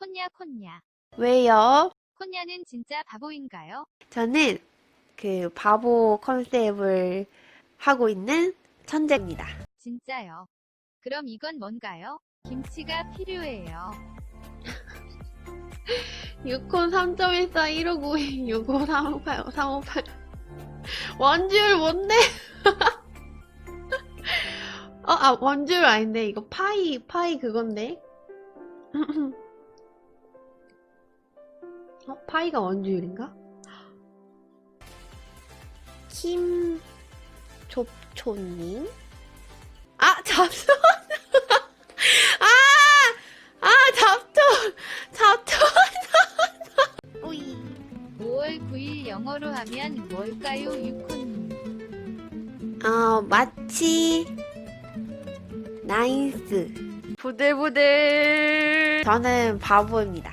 콘냐 콘냐. 왜요? 콘냐는 진짜 바보인가요? 저는 그 바보 컨셉을 하고 있는 천재입니다. 진짜요. 그럼 이건 뭔가요? 김치가 필요해요. 6콘 3.14 1592 65 358 358 원줄 뭔데? 어, 아, 원줄 아닌데 이거 파이 파이 그건데. 어, 파이가 원줄인가? 김좁초님? 아, 잡초! 아! 아, 잡초! 잡초! 오이. 5월 9일 영어로 하면 뭘까요, 유콘님? 어, 마치 나이스. 부들부들. 저는 바보입니다.